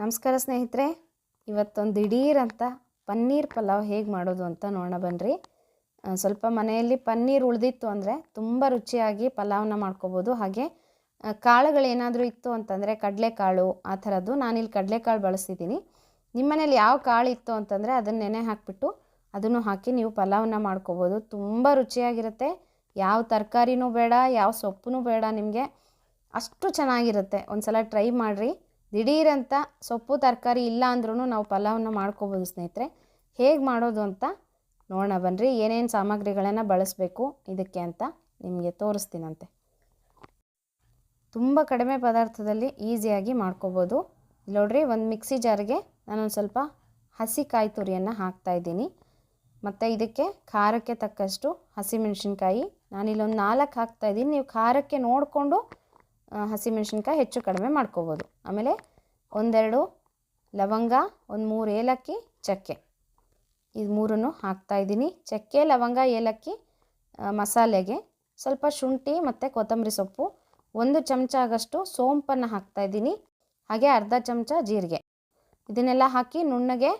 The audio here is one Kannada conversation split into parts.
ನಮಸ್ಕಾರ ಸ್ನೇಹಿತರೆ, ಇವತ್ತೊಂದು ದಿಢೀರ್ ಅಂತ ಪನ್ನೀರ್ ಪಲಾವ್ ಹೇಗೆ ಮಾಡೋದು ಅಂತ ನೋಡೋಣ ಬನ್ನಿರಿ ಸ್ವಲ್ಪ ಮನೆಯಲ್ಲಿ ಪನ್ನೀರ್ ಉಳಿದಿತ್ತು ಅಂದರೆ ತುಂಬ ರುಚಿಯಾಗಿ ಪಲಾವ್ನ ಮಾಡ್ಕೋಬೋದು. ಹಾಗೆ ಕಾಳುಗಳೇನಾದರೂ ಇತ್ತು ಅಂತಂದರೆ ಕಡಲೆಕಾಳು, ಆ ಥರದ್ದು ನಾನಿಲ್ಲಿ ಕಡಲೆಕಾಳು ಬಳಸ್ತಿದ್ದೀನಿ. ನಿಮ್ಮ ಮನೇಲಿ ಯಾವ ಕಾಳು ಇತ್ತು ಅಂತಂದರೆ ಅದನ್ನು ನೆನೆ ಹಾಕಿಬಿಟ್ಟು ಅದನ್ನು ಹಾಕಿ ನೀವು ಪಲಾವ್ನ ಮಾಡ್ಕೋಬೋದು. ತುಂಬ ರುಚಿಯಾಗಿರುತ್ತೆ. ಯಾವ ತರಕಾರಿನೂ ಬೇಡ, ಯಾವ ಸೊಪ್ಪು ಬೇಡ ನಿಮಗೆ. ಅಷ್ಟು ಚೆನ್ನಾಗಿರುತ್ತೆ. ಒಂದು ಸಲ ಟ್ರೈ ಮಾಡಿರಿ. ದಿಢೀರಂತ ಸೊಪ್ಪು, ತರಕಾರಿ ಇಲ್ಲ ಅಂದ್ರೂ ನಾವು ಪಲಾವ್ನ ಮಾಡ್ಕೋಬೋದು ಸ್ನೇಹಿತರೆ. ಹೇಗೆ ಮಾಡೋದು ಅಂತ ನೋಡೋಣ. ಬನ್ನಿರಿ ಏನೇನು ಸಾಮಗ್ರಿಗಳನ್ನು ಬಳಸಬೇಕು ಇದಕ್ಕೆ ಅಂತ ನಿಮಗೆ ತೋರಿಸ್ತೀನಂತೆ. ತುಂಬ ಕಡಿಮೆ ಪದಾರ್ಥದಲ್ಲಿ ಈಸಿಯಾಗಿ ಮಾಡ್ಕೋಬೋದು. ನೋಡ್ರಿ, ಒಂದು ಮಿಕ್ಸಿ ಜಾರ್ಗೆ ನಾನೊಂದು ಸ್ವಲ್ಪ ಹಸಿ ಕಾಯಿ ತುರಿಯನ್ನು ಹಾಕ್ತಾಯಿದ್ದೀನಿ ಮತ್ತು ಇದಕ್ಕೆ ಖಾರಕ್ಕೆ ತಕ್ಕಷ್ಟು ಹಸಿಮೆಣಸಿನ್ಕಾಯಿ ನಾನಿಲ್ಲೊಂದು ನಾಲ್ಕು ಹಾಕ್ತಾಯಿದ್ದೀನಿ ನೀವು ಖಾರಕ್ಕೆ ನೋಡಿಕೊಂಡು ಹಸಿಮೆಣಸಿನ್ಕಾಯಿ ಹೆಚ್ಚು ಕಡಿಮೆ ಮಾಡ್ಕೋಬೋದು. ಆಮೇಲೆ ಒಂದೆರಡು ಲವಂಗ, ಒಂದು ಮೂರು ಏಲಕ್ಕಿ, ಚಕ್ಕೆ. ಇದು ಮೂರನ್ನು ಹಾಕ್ತಾಯಿದ್ದೀನಿ ಚಕ್ಕೆ, ಲವಂಗ, ಏಲಕ್ಕಿ ಮಸಾಲೆಗೆ ಸ್ವಲ್ಪ ಶುಂಠಿ ಮತ್ತು ಕೊತ್ತಂಬರಿ ಸೊಪ್ಪು, ಒಂದು ಚಮಚ ಆಗಷ್ಟು ಸೋಂಪನ್ನು ಹಾಕ್ತಾಯಿದ್ದೀನಿ ಹಾಗೆ ಅರ್ಧ ಚಮಚ ಜೀರಿಗೆ. ಇದನ್ನೆಲ್ಲ ಹಾಕಿ ನುಣ್ಣಗೆ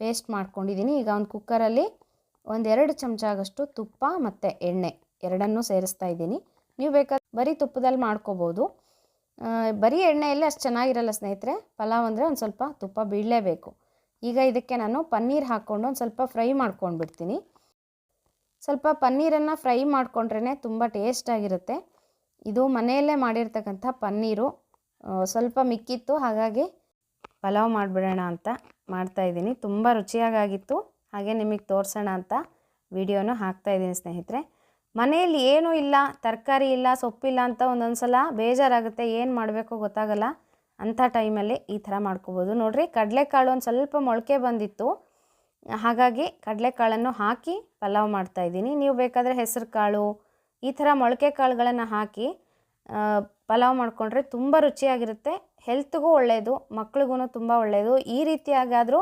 ಪೇಸ್ಟ್ ಮಾಡ್ಕೊಂಡಿದ್ದೀನಿ. ಈಗ ಒಂದು ಕುಕ್ಕರಲ್ಲಿ ಒಂದೆರಡು ಚಮಚ ಆಗಷ್ಟು ತುಪ್ಪ ಮತ್ತು ಎಣ್ಣೆ ಎರಡನ್ನೂ ಸೇರಿಸ್ತಾ ಇದ್ದೀನಿ. ನೀವು ಬೇಕಾದ್ರೆ ಬರೀ ತುಪ್ಪದಲ್ಲಿ ಮಾಡ್ಕೋಬೋದು. ಬರೀ ಎಣ್ಣೆಯಲ್ಲಿ ಅಷ್ಟು ಚೆನ್ನಾಗಿರಲ್ಲ ಸ್ನೇಹಿತರೆ. ಪಲಾವ್ ಅಂದರೆ ಒಂದು ಸ್ವಲ್ಪ ತುಪ್ಪ ಬೀಳಲೇಬೇಕು. ಈಗ ಇದಕ್ಕೆ ನಾನು ಪನ್ನೀರ್ ಹಾಕ್ಕೊಂಡು ಒಂದು ಸ್ವಲ್ಪ ಫ್ರೈ ಮಾಡ್ಕೊಂಡು ಬಿಡ್ತೀನಿ ಸ್ವಲ್ಪ ಪನ್ನೀರನ್ನು ಫ್ರೈ ಮಾಡಿಕೊಂಡ್ರೇ ತುಂಬ ಟೇಸ್ಟಾಗಿರುತ್ತೆ ಇದು ಮನೆಯಲ್ಲೇ ಮಾಡಿರ್ತಕ್ಕಂಥ ಪನ್ನೀರು ಸ್ವಲ್ಪ ಮಿಕ್ಕಿತ್ತು, ಹಾಗಾಗಿ ಪಲಾವ್ ಮಾಡಿಬಿಡೋಣ ಅಂತ ಮಾಡ್ತಾಯಿದ್ದೀನಿ ತುಂಬ ರುಚಿಯಾಗಿತ್ತು ಹಾಗೆ ನಿಮಗೆ ತೋರಿಸೋಣ ಅಂತ ವಿಡಿಯೋನು ಹಾಕ್ತಾಯಿದ್ದೀನಿ ಸ್ನೇಹಿತರೆ. ಮನೆಯಲ್ಲಿ ಏನೂ ಇಲ್ಲ, ತರಕಾರಿ ಇಲ್ಲ, ಸೊಪ್ಪಿಲ್ಲ ಅಂತ ಒಂದೊಂದು ಸಲ ಬೇಜಾರಾಗುತ್ತೆ, ಏನು ಮಾಡಬೇಕು ಗೊತ್ತಾಗಲ್ಲ. ಅಂಥ ಟೈಮಲ್ಲಿ ಈ ಥರ ಮಾಡ್ಕೋಬೋದು. ನೋಡಿರಿ, ಕಡಲೆಕಾಳು ಒಂದು ಸ್ವಲ್ಪ ಮೊಳಕೆ ಬಂದಿತ್ತು. ಹಾಗಾಗಿ ಕಡಲೆಕಾಳನ್ನು ಹಾಕಿ ಪಲಾವ್ ಮಾಡ್ತಾಯಿದ್ದೀನಿ ನೀವು ಬೇಕಾದರೆ ಹೆಸರು ಕಾಳು ಈ ಥರ ಮೊಳಕೆ ಕಾಳುಗಳನ್ನು ಹಾಕಿ ಪಲಾವ್ ಮಾಡಿಕೊಂಡ್ರೆ ತುಂಬ ರುಚಿಯಾಗಿರುತ್ತೆ. ಹೆಲ್ತ್ಗೂ ಒಳ್ಳೆಯದು ಮಕ್ಳಿಗೂ ತುಂಬ ಒಳ್ಳೆಯದು ಈ ರೀತಿಯಾಗಾದರೂ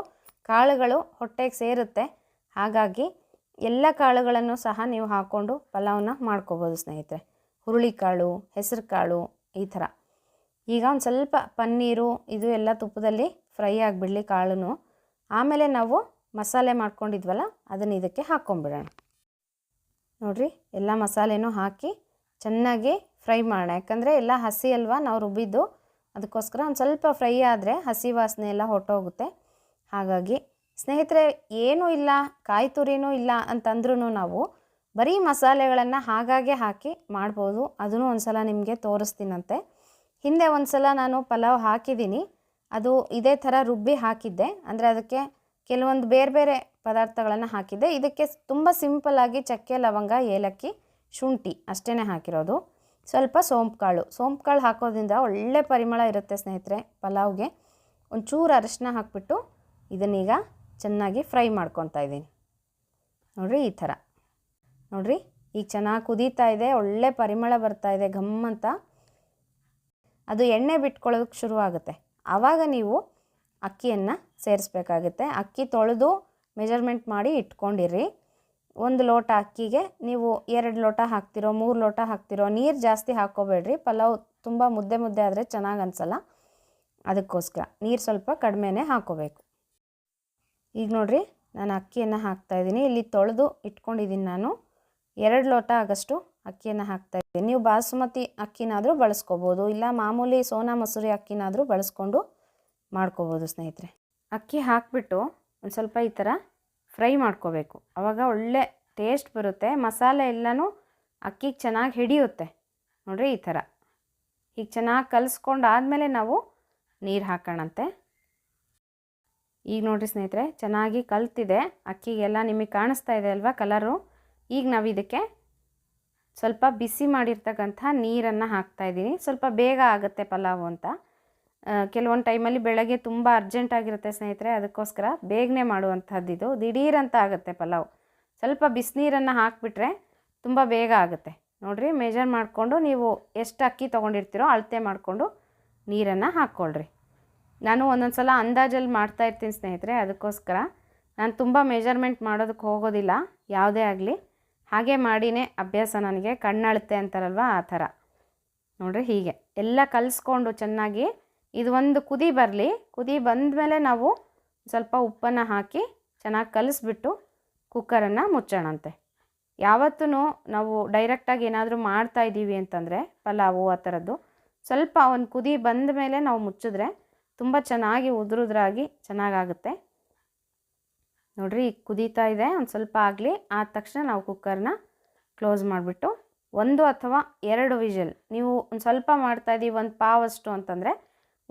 ಕಾಳುಗಳು ಹೊಟ್ಟೆಗೆ ಸೇರುತ್ತೆ. ಹಾಗಾಗಿ ಎಲ್ಲ ಕಾಳುಗಳನ್ನು ಸಹ ನೀವು ಹಾಕ್ಕೊಂಡು ಪಲಾವನ್ನ ಮಾಡ್ಕೋಬೋದು ಸ್ನೇಹಿತರೆ. ಹುರುಳಿಕಾಳು ಹೆಸರು ಕಾಳು ಈ ಥರ. ಈಗ ಒಂದು ಸ್ವಲ್ಪ ಪನ್ನೀರು, ಇದು ಎಲ್ಲ ತುಪ್ಪದಲ್ಲಿ ಫ್ರೈ ಆಗಿಬಿಡಲಿ ಕಾಳು ಆಮೇಲೆ ನಾವು ಮಸಾಲೆ ಮಾಡ್ಕೊಂಡಿದ್ವಲ್ಲ, ಅದನ್ನು ಇದಕ್ಕೆ ಹಾಕ್ಕೊಂಬಿಡೋಣ. ನೋಡಿರಿ, ಎಲ್ಲ ಮಸಾಲೆನೂ ಹಾಕಿ ಚೆನ್ನಾಗಿ ಫ್ರೈ ಮಾಡೋಣ. ಯಾಕಂದರೆ ಎಲ್ಲ ಹಸಿ ಅಲ್ವಾ, ನಾವು ರುಬ್ಬಿದ್ದು. ಅದಕ್ಕೋಸ್ಕರ ಒಂದು ಸ್ವಲ್ಪ ಫ್ರೈ ಆದರೆ ಹಸಿ ವಾಸನೆ ಎಲ್ಲ ಹೊಟ್ಟೋಗುತ್ತೆ ಹಾಗಾಗಿ ಸ್ನೇಹಿತರೆ, ಏನೂ ಇಲ್ಲ, ಕಾಯಿ ತುರಿನೂ ಇಲ್ಲ ಅಂತಂದ್ರೂ ನಾವು ಬರೀ ಮಸಾಲೆಗಳನ್ನು ಹಾಗಾಗೆ ಹಾಕಿ ಮಾಡ್ಬೋದು. ಅದನ್ನು ಒಂದು ಸಲ ನಿಮಗೆ ತೋರಿಸ್ತೀನಂತೆ. ಹಿಂದೆ ಒಂದು ಸಲ ನಾನು ಪಲಾವ್ ಹಾಕಿದ್ದೀನಿ. ಅದು ಇದೇ ಥರ ರುಬ್ಬಿ ಹಾಕಿದ್ದೆ. ಅಂದರೆ ಅದಕ್ಕೆ ಕೆಲವೊಂದು ಬೇರೆ ಬೇರೆ ಪದಾರ್ಥಗಳನ್ನು ಹಾಕಿದ್ದೆ. ಇದಕ್ಕೆ ತುಂಬ ಸಿಂಪಲ್ಲಾಗಿ ಚಕ್ಕೆ, ಲವಂಗ, ಏಲಕ್ಕಿ, ಶುಂಠಿ ಅಷ್ಟೇ ಹಾಕಿರೋದು. ಸ್ವಲ್ಪ ಸೋಂಪು ಕಾಳು. ಸೋಂಪು ಕಾಳು ಹಾಕೋದ್ರಿಂದ ಒಳ್ಳೆ ಪರಿಮಳ ಇರುತ್ತೆ ಸ್ನೇಹಿತರೆ ಪಲಾವ್ಗೆ. ಒಂಚೂರು ಅರಶಿನ ಹಾಕ್ಬಿಟ್ಟು ಇದನ್ನೀಗ ಚೆನ್ನಾಗಿ ಫ್ರೈ ಮಾಡ್ಕೊತಾ ಇದ್ದೀನಿ. ನೋಡಿರಿ ಈ ಥರ. ನೋಡಿರಿ, ಈಗ ಚೆನ್ನಾಗಿ ಕುದೀತಾ ಇದೆ, ಒಳ್ಳೆ ಪರಿಮಳ ಬರ್ತಾ ಇದೆ, ಘಮ್ ಅಂತ. ಅದು ಎಣ್ಣೆ ಬಿಟ್ಕೊಳ್ಳೋದಕ್ಕೆ ಶುರುವಾಗುತ್ತೆ ಆವಾಗ ನೀವು ಅಕ್ಕಿಯನ್ನು ಸೇರಿಸ್ಬೇಕಾಗುತ್ತೆ. ಅಕ್ಕಿ ತೊಳೆದು ಮೆಜರ್ಮೆಂಟ್ ಮಾಡಿ ಇಟ್ಕೊಂಡಿರಿ. ಒಂದು ಲೋಟ ಅಕ್ಕಿಗೆ ನೀವು ಎರಡು ಲೋಟ ಹಾಕ್ತಿರೋ, ಮೂರು ಲೋಟ ಹಾಕ್ತಿರೋ, ನೀರು ಜಾಸ್ತಿ ಹಾಕ್ಕೋಬೇಡ್ರಿ. ಪಲಾವ್ ತುಂಬ ಮುದ್ದೆ ಮುದ್ದೆ ಆದರೆ ಚೆನ್ನಾಗಿ ಅನಿಸಲ್ಲ. ಅದಕ್ಕೋಸ್ಕರ ನೀರು ಸ್ವಲ್ಪ ಕಡಿಮೆನೇ ಹಾಕ್ಕೋಬೇಕು. ಈಗ ನೋಡಿರಿ, ನಾನು ಅಕ್ಕಿಯನ್ನು ಹಾಕ್ತಾಯಿದ್ದೀನಿ ಇಲ್ಲಿ ತೊಳೆದು ಇಟ್ಕೊಂಡಿದ್ದೀನಿ ನಾನು. ಎರಡು ಲೋಟ ಆಗಷ್ಟು ಅಕ್ಕಿಯನ್ನು ಹಾಕ್ತಾಯಿದ್ದೀನಿ ನೀವು ಬಾಸುಮತಿ ಅಕ್ಕಿನಾದರೂ ಬಳಸ್ಕೋಬೋದು. ಇಲ್ಲ ಮಾಮೂಲಿ ಸೋನಾ ಮಸೂರಿ ಅಕ್ಕಿನಾದರೂ ಬಳಸ್ಕೊಂಡು ಮಾಡ್ಕೋಬೋದು ಸ್ನೇಹಿತರೆ. ಅಕ್ಕಿ ಹಾಕಿಬಿಟ್ಟು ಒಂದು ಸ್ವಲ್ಪ ಈ ಥರ ಫ್ರೈ ಮಾಡ್ಕೋಬೇಕು. ಆವಾಗ ಒಳ್ಳೆ ಟೇಸ್ಟ್ ಬರುತ್ತೆ. ಮಸಾಲೆ ಎಲ್ಲನೂ ಅಕ್ಕಿಗೆ ಚೆನ್ನಾಗಿ ಹಿಡಿಯುತ್ತೆ. ನೋಡಿರಿ ಈ ಥರ ಈಗ ಚೆನ್ನಾಗಿ ಕಲಿಸ್ಕೊಂಡು ಆದಮೇಲೆ ನಾವು ನೀರು ಹಾಕೋಣಂತೆ. ಈಗ ನೋಡಿರಿ ಸ್ನೇಹಿತರೆ, ಚೆನ್ನಾಗಿ ಕಲ್ತಿದೆ. ಅಕ್ಕಿಗೆಲ್ಲ ನಿಮಗೆ ಕಾಣಿಸ್ತಾ ಇದೆ ಅಲ್ವಾ ಕಲರು ಈಗ ನಾವು ಇದಕ್ಕೆ ಸ್ವಲ್ಪ ಬಿಸಿ ಮಾಡಿರ್ತಕ್ಕಂಥ ನೀರನ್ನು ಹಾಕ್ತಾಯಿದ್ದೀನಿ ಸ್ವಲ್ಪ ಬೇಗ ಆಗುತ್ತೆ ಪಲಾವು ಅಂತ. ಕೆಲವೊಂದು ಟೈಮಲ್ಲಿ ಬೆಳಗ್ಗೆ ತುಂಬ ಅರ್ಜೆಂಟ್ ಆಗಿರುತ್ತೆ ಸ್ನೇಹಿತರೆ, ಅದಕ್ಕೋಸ್ಕರ ಬೇಗನೆ ಮಾಡುವಂಥದ್ದು ಇದು. ದಿಢೀರಂತ ಆಗುತ್ತೆ ಪಲಾವ್. ಸ್ವಲ್ಪ ಬಿಸಿನೀರನ್ನು ಹಾಕಿಬಿಟ್ರೆ ತುಂಬ ಬೇಗ ಆಗುತ್ತೆ. ನೋಡಿರಿ ಮೆಜರ್ ಮಾಡಿಕೊಂಡು ನೀವು ಎಷ್ಟು ಅಕ್ಕಿ ತೊಗೊಂಡಿರ್ತೀರೋ ಅಳತೆ ಮಾಡಿಕೊಂಡು ನೀರನ್ನು ಹಾಕ್ಕೊಳ್ರಿ. ನಾನು ಒಂದೊಂದು ಸಲ ಅಂದಾಜಲ್ಲಿ ಮಾಡ್ತಾ ಇರ್ತೀನಿ ಸ್ನೇಹಿತರೆ, ಅದಕ್ಕೋಸ್ಕರ. ನಾನು ತುಂಬ ಮೆಜರ್ಮೆಂಟ್ ಮಾಡೋದಕ್ಕೆ ಹೋಗೋದಿಲ್ಲ, ಯಾವುದೇ ಆಗಲಿ. ಹಾಗೆ ಮಾಡಿನೇ ಅಭ್ಯಾಸ ನನಗೆ, ಕಣ್ಣಾಳುತ್ತೆ ಅಂತಾರಲ್ವ ಆ ಥರ. ನೋಡಿರಿ ಹೀಗೆ. ಎಲ್ಲ ಕಲಿಸ್ಕೊಂಡು ಚೆನ್ನಾಗಿ, ಇದು ಒಂದು ಕುದಿ ಬರಲಿ. ಕುದಿ ಬಂದಮೇಲೆ ನಾವು ಸ್ವಲ್ಪ ಉಪ್ಪನ್ನು ಹಾಕಿ ಚೆನ್ನಾಗಿ ಕಲಿಸ್ಬಿಟ್ಟು ಕುಕ್ಕರನ್ನು ಮುಚ್ಚೋಣಂತೆ. ಯಾವತ್ತೂ ನಾವು ಡೈರೆಕ್ಟಾಗಿ ಏನಾದರೂ ಮಾಡ್ತಾ ಇದ್ದೀವಿ ಅಂತಂದರೆ, ಪಲಾವು ಆ ಥರದ್ದು. ಸ್ವಲ್ಪ ಒಂದು ಕುದಿ ಬಂದ ಮೇಲೆ ನಾವು ಮುಚ್ಚಿದ್ರೆ ತುಂಬ ಚೆನ್ನಾಗಿ ಉದುರುದ್ರಾಗಿ ಚೆನ್ನಾಗಾಗುತ್ತೆ. ನೋಡಿರಿ, ಈಗ ಕುದೀತಾ ಇದೆ. ಒಂದು ಸ್ವಲ್ಪ ಆಗಲಿ. ಆದ ತಕ್ಷಣ ನಾವು ಕುಕ್ಕರ್ನ ಕ್ಲೋಸ್ ಮಾಡಿಬಿಟ್ಟು ಒಂದು ಅಥವಾ ಎರಡು ವಿಷಲ್, ನೀವು ಒಂದು ಸ್ವಲ್ಪ ಮಾಡ್ತಾಯಿದ್ದೀವಿ ಒಂದು ಪಾವಷ್ಟು ಅಂತಂದರೆ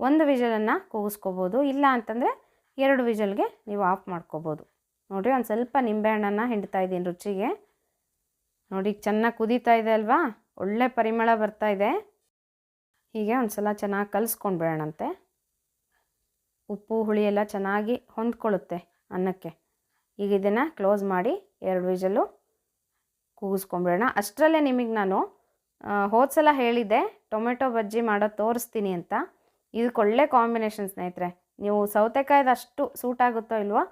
ಒಂದು ವಿಷಲನ್ನು ಕೂಗಿಸ್ಕೋಬೋದು. ಇಲ್ಲ ಅಂತಂದರೆ ಎರಡು ವಿಷಲ್ಗೆ ನೀವು ಆಫ್ ಮಾಡ್ಕೋಬೋದು. ನೋಡಿರಿ, ಒಂದು ಸ್ವಲ್ಪ ನಿಂಬೆಹಣ್ಣನ್ನು ಹಿಂಡ್ತಾ ಇದ್ದೀನಿ ರುಚಿಗೆ. ನೋಡಿ ಚೆನ್ನಾಗಿ ಕುದೀತಾ ಇದೆ ಅಲ್ವಾ? ಒಳ್ಳೆ ಪರಿಮಳ ಬರ್ತಾ ಇದೆ. ಹೀಗೆ ಒಂದು ಸಲ ಚೆನ್ನಾಗಿ ಕಲಿಸ್ಕೊಂಡ್ಬಿಡೋಣಂತೆ. ಉಪ್ಪು, ಹುಳಿ ಎಲ್ಲ ಚೆನ್ನಾಗಿ ಹೊಂದ್ಕೊಳ್ಳುತ್ತೆ ಅನ್ನಕ್ಕೆ. ಈಗ ಇದನ್ನು ಕ್ಲೋಸ್ ಮಾಡಿ ಎರಡು ವಿಜಲು ಕೂಗಿಸ್ಕೊಂಬಿಡೋಣ. ಅಷ್ಟರಲ್ಲೇ ನಿಮಗೆ ನಾನು ಹೋದ ಸಲ ಹೇಳಿದ್ದೆ, ಟೊಮೆಟೊ ಬಜ್ಜಿ ಮಾಡೋದು ತೋರಿಸ್ತೀನಿ ಅಂತ. ಇದಕ್ಕೆ ಒಳ್ಳೆ ಕಾಂಬಿನೇಷನ್ ಸ್ನೇಹಿತರೆ. ನೀವು ಸೌತೆಕಾಯ್ದು ಅಷ್ಟು ಸೂಟ್ ಆಗುತ್ತೋ ಇಲ್ವೋ,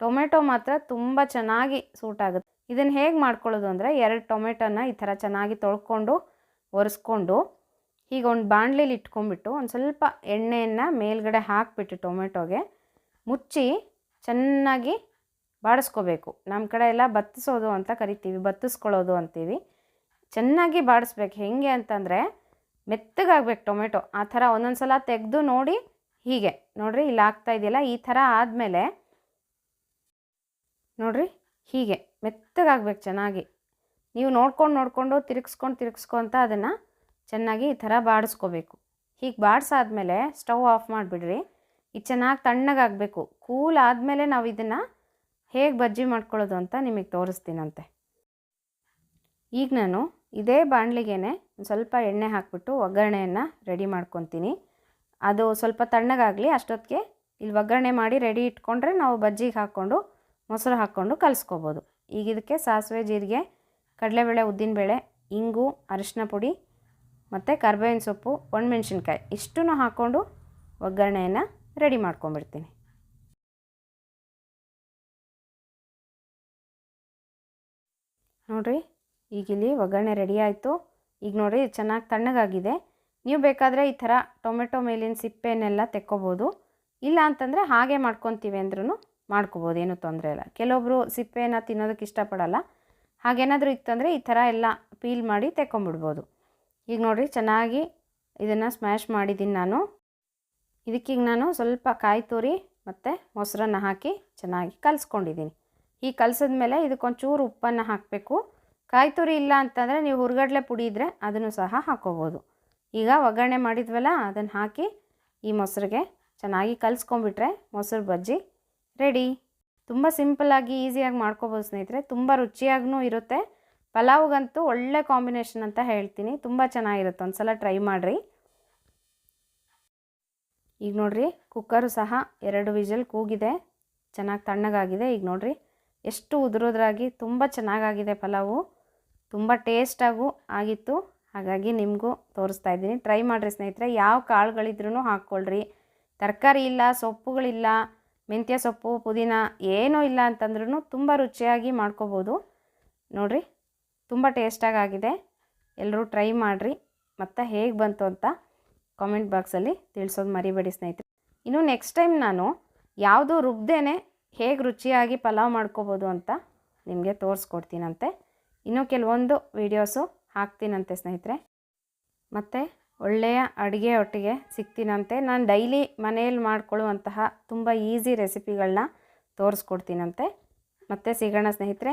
ಟೊಮೆಟೊ ಮಾತ್ರ ತುಂಬ ಚೆನ್ನಾಗಿ ಸೂಟ್ ಆಗುತ್ತೆ ಇದನ್ನು ಹೇಗೆ ಮಾಡ್ಕೊಳ್ಳೋದು ಅಂದರೆ, ಎರಡು ಟೊಮೆಟೊನ ಈ ಥರ ಚೆನ್ನಾಗಿ ತೊಳ್ಕೊಂಡು, ಒರೆಸ್ಕೊಂಡು ಈಗ ಒಂದು ಬಾಣಲಿಲಿ ಇಟ್ಕೊಂಡ್ಬಿಟ್ಟು ಒಂದು ಸ್ವಲ್ಪ ಎಣ್ಣೆಯನ್ನು ಮೇಲ್ಗಡೆ ಹಾಕಿಬಿಟ್ಟು ಟೊಮೆಟೊಗೆ ಮುಚ್ಚಿ ಚೆನ್ನಾಗಿ ಬಾಡಿಸ್ಕೋಬೇಕು. ನಮ್ಮ ಕಡೆ ಎಲ್ಲ ಬತ್ತಿಸೋದು ಅಂತ ಕರಿತೀವಿ, ಬತ್ತಿಸ್ಕೊಳ್ಳೋದು ಅಂತೀವಿ. ಚೆನ್ನಾಗಿ ಬಾಡಿಸ್ಬೇಕು. ಹೆಂಗೆ ಅಂತಂದರೆ ಮೆತ್ತಗಾಗ್ಬೇಕು ಟೊಮೆಟೊ. ಆ ಥರ ಒಂದೊಂದು ಸಲ ತೆಗೆದು ನೋಡಿ ಹೀಗೆ. ನೋಡಿರಿ, ಇಲ್ಲಿ ಆಗ್ತಾ ಇದೆಯಲ್ಲ? ಈ ಥರ ಆದಮೇಲೆ ನೋಡಿರಿ, ಹೀಗೆ ಮೆತ್ತಗಾಗ್ಬೇಕು ಚೆನ್ನಾಗಿ. ನೀವು ನೋಡ್ಕೊಂಡು ನೋಡಿಕೊಂಡು ತಿರುಗಿಸ್ಕೊಂಡು ತಿರುಗಿಸ್ಕೊಂತ ಅದನ್ನು ಚೆನ್ನಾಗಿ ಈ ಥರ ಬಾಡಿಸ್ಕೋಬೇಕು. ಹೀಗೆ ಬಾಡಿಸಾದ್ಮೇಲೆ ಸ್ಟವ್ ಆಫ್ ಮಾಡಿಬಿಡ್ರಿ. ಇದು ಚೆನ್ನಾಗಿ ತಣ್ಣಗಾಗಬೇಕು. ಕೂಲ್ ಆದಮೇಲೆ ನಾವು ಇದನ್ನು ಹೇಗೆ ಬಜ್ಜಿ ಮಾಡ್ಕೊಳ್ಳೋದು ಅಂತ ನಿಮಗೆ ತೋರಿಸ್ತೀನಂತೆ. ಈಗ ನಾನು ಇದೇ ಬಾಣಲಿಗೆನೆ ಒಂದು ಸ್ವಲ್ಪ ಎಣ್ಣೆ ಹಾಕಿಬಿಟ್ಟು ಒಗ್ಗರಣೆಯನ್ನು ರೆಡಿ ಮಾಡ್ಕೊತೀನಿ. ಅದು ಸ್ವಲ್ಪ ತಣ್ಣಗಾಗಲಿ ಅಷ್ಟೊತ್ತಿಗೆ ಇಲ್ಲಿ ಒಗ್ಗರಣೆ ಮಾಡಿ ರೆಡಿ ಇಟ್ಕೊಂಡ್ರೆ ನಾವು ಬಜ್ಜಿಗೆ ಹಾಕ್ಕೊಂಡು ಮೊಸರು ಹಾಕ್ಕೊಂಡು ಕಲಿಸ್ಕೋಬೋದು. ಈಗ ಇದಕ್ಕೆ ಸಾಸಿವೆ, ಜೀರಿಗೆ, ಕಡಲೆಬೇಳೆ, ಉದ್ದಿನಬೇಳೆ, ಇಂಗು ಅರಿಶಿನ ಪುಡಿ ಮತ್ತು ಕರ್ಬೇವಿನ ಸೊಪ್ಪು, ಒಣಮೆಣ್ಸಿನ್ಕಾಯಿ ಇಷ್ಟನ್ನು ಹಾಕ್ಕೊಂಡು ಒಗ್ಗರಣೆಯನ್ನು ರೆಡಿ ಮಾಡ್ಕೊಂಬಿಡ್ತೀನಿ ನೋಡಿರಿ, ಈಗ ಇಲ್ಲಿ ಒಗ್ಗರಣೆ ರೆಡಿ ಆಯಿತು. ಈಗ ನೋಡಿರಿ ಚೆನ್ನಾಗಿ ತಣ್ಣಗಾಗಿದೆ. ನೀವು ಬೇಕಾದರೆ ಈ ಥರ ಟೊಮೆಟೊ ಮೇಲಿನ ಸಿಪ್ಪೆನೆಲ್ಲ ತೆಕ್ಕೋಬೋದು. ಇಲ್ಲ ಅಂತಂದರೆ ಹಾಗೆ ಮಾಡ್ಕೊತೀವಿ ಅಂದ್ರೂ ಮಾಡ್ಕೋಬೋದು, ಏನೂ ತೊಂದರೆ ಇಲ್ಲ. ಕೆಲವೊಬ್ಬರು ಸಿಪ್ಪೆನ ತಿನ್ನೋದಕ್ಕೆ ಇಷ್ಟಪಡಲ್ಲ. ಹಾಗೇನಾದರೂ ಇತ್ತಂದರೆ ಈ ಥರ ಎಲ್ಲ ಪೀಲ್ ಮಾಡಿ ತೆಕ್ಕೊಂಬಿಡ್ಬೋದು ಈಗ ನೋಡಿರಿ ಚೆನ್ನಾಗಿ ಇದನ್ನು ಸ್ಮ್ಯಾಶ್ ಮಾಡಿದ್ದೀನಿ ನಾನು. ಇದಕ್ಕೀಗ ನಾನು ಸ್ವಲ್ಪ ಕಾಯಿ ತುರಿ ಮತ್ತು ಮೊಸರನ್ನು ಹಾಕಿ ಚೆನ್ನಾಗಿ ಕಲಿಸ್ಕೊಂಡಿದ್ದೀನಿ ಈ ಕಲಸಿದ ಮೇಲೆ ಇದಕ್ಕೊಂಚೂರು ಉಪ್ಪನ್ನು ಹಾಕಬೇಕು. ಕಾಯಿ ತುರಿ ಇಲ್ಲ ಅಂತಂದರೆ ನೀವು ಹುರ್ಗಡ್ಲೆ ಪುಡಿ ಇದ್ದರೆ ಅದನ್ನು ಸಹ ಹಾಕೋಬೋದು. ಈಗ ಒಗ್ಗರಣೆ ಮಾಡಿದ್ವಲ್ಲ, ಅದನ್ನು ಹಾಕಿ ಈ ಮೊಸರಿಗೆ ಚೆನ್ನಾಗಿ ಕಲಿಸ್ಕೊಂಬಿಟ್ರೆ ಮೊಸರು ಬಜ್ಜಿ ರೆಡಿ. ತುಂಬ ಸಿಂಪಲ್ಲಾಗಿ ಈಸಿಯಾಗಿ ಮಾಡ್ಕೋಬೋದು ಸ್ನೇಹಿತರೆ. ತುಂಬ ರುಚಿಯಾಗೂ ಇರುತ್ತೆ. ಪಲಾವ್ಗಂತೂ ಒಳ್ಳೆ ಕಾಂಬಿನೇಷನ್ ಅಂತ ಹೇಳ್ತೀನಿ. ತುಂಬ ಚೆನ್ನಾಗಿರುತ್ತೆ. ಒಂದು ಸಲ ಟ್ರೈ ಮಾಡಿರಿ. ಈಗ ನೋಡಿರಿ, ಕುಕ್ಕರು ಸಹ ಎರಡು ವಿಜಲ್ ಕೂಗಿದೆ. ಚೆನ್ನಾಗಿ ತಣ್ಣಗಾಗಿದೆ. ಈಗ ನೋಡಿರಿ, ಎಷ್ಟು ಉದುರೋದ್ರಾಗಿ ತುಂಬ ಚೆನ್ನಾಗಾಗಿದೆ ಪಲಾವು. ತುಂಬ ಟೇಸ್ಟಾಗೂ ಆಗಿತ್ತು. ಹಾಗಾಗಿ ನಿಮಗೂ ತೋರಿಸ್ತಾ ಇದ್ದೀನಿ. ಟ್ರೈ ಮಾಡಿರಿ ಸ್ನೇಹಿತರೆ. ಯಾವ ಕಾಳುಗಳಿದ್ರೂ ಹಾಕ್ಕೊಳ್ರಿ. ತರಕಾರಿ ಇಲ್ಲ, ಸೊಪ್ಪುಗಳಿಲ್ಲ, ಮೆಂತ್ಯ ಸೊಪ್ಪು, ಪುದೀನ ಏನೂ ಇಲ್ಲ ಅಂತಂದ್ರೂ ತುಂಬ ರುಚಿಯಾಗಿ ಮಾಡ್ಕೋಬೋದು. ನೋಡಿರಿ ತುಂಬ ಟೇಸ್ಟಾಗಿ ಆಗಿದೆ ಎಲ್ಲರೂ ಟ್ರೈ ಮಾಡಿರಿ. ಮತ್ತು ಹೇಗೆ ಬಂತು ಅಂತ ಕಾಮೆಂಟ್ ಬಾಕ್ಸಲ್ಲಿ ತಿಳಿಸೋದು ಮರಿಬೇಡಿ ಸ್ನೇಹಿತರೆ. ಇನ್ನು ನೆಕ್ಸ್ಟ್ ಟೈಮ್ ನಾನು ಯಾವುದು ರುಬ್ದೇನೆ ಹೇಗೆ ರುಚಿಯಾಗಿ ಪಲಾವ್ ಮಾಡ್ಕೋಬೋದು ಅಂತ ನಿಮಗೆ ತೋರಿಸ್ಕೊಡ್ತೀನಂತೆ. ಇನ್ನೂ ಕೆಲವೊಂದು ವೀಡಿಯೋಸು ಹಾಕ್ತೀನಂತೆ ಸ್ನೇಹಿತರೆ. ಮತ್ತು ಒಳ್ಳೆಯ ಅಡುಗೆ ಒಟ್ಟಿಗೆ ಸಿಗ್ತೀನಂತೆ. ನಾನು ಡೈಲಿ ಮನೆಯಲ್ಲಿ ಮಾಡ್ಕೊಳ್ಳುವಂತಹ ತುಂಬ ಈಸಿ ರೆಸಿಪಿಗಳನ್ನ ತೋರಿಸ್ಕೊಡ್ತೀನಂತೆ. ಮತ್ತೆ ಸಿಗೋಣ ಸ್ನೇಹಿತರೆ.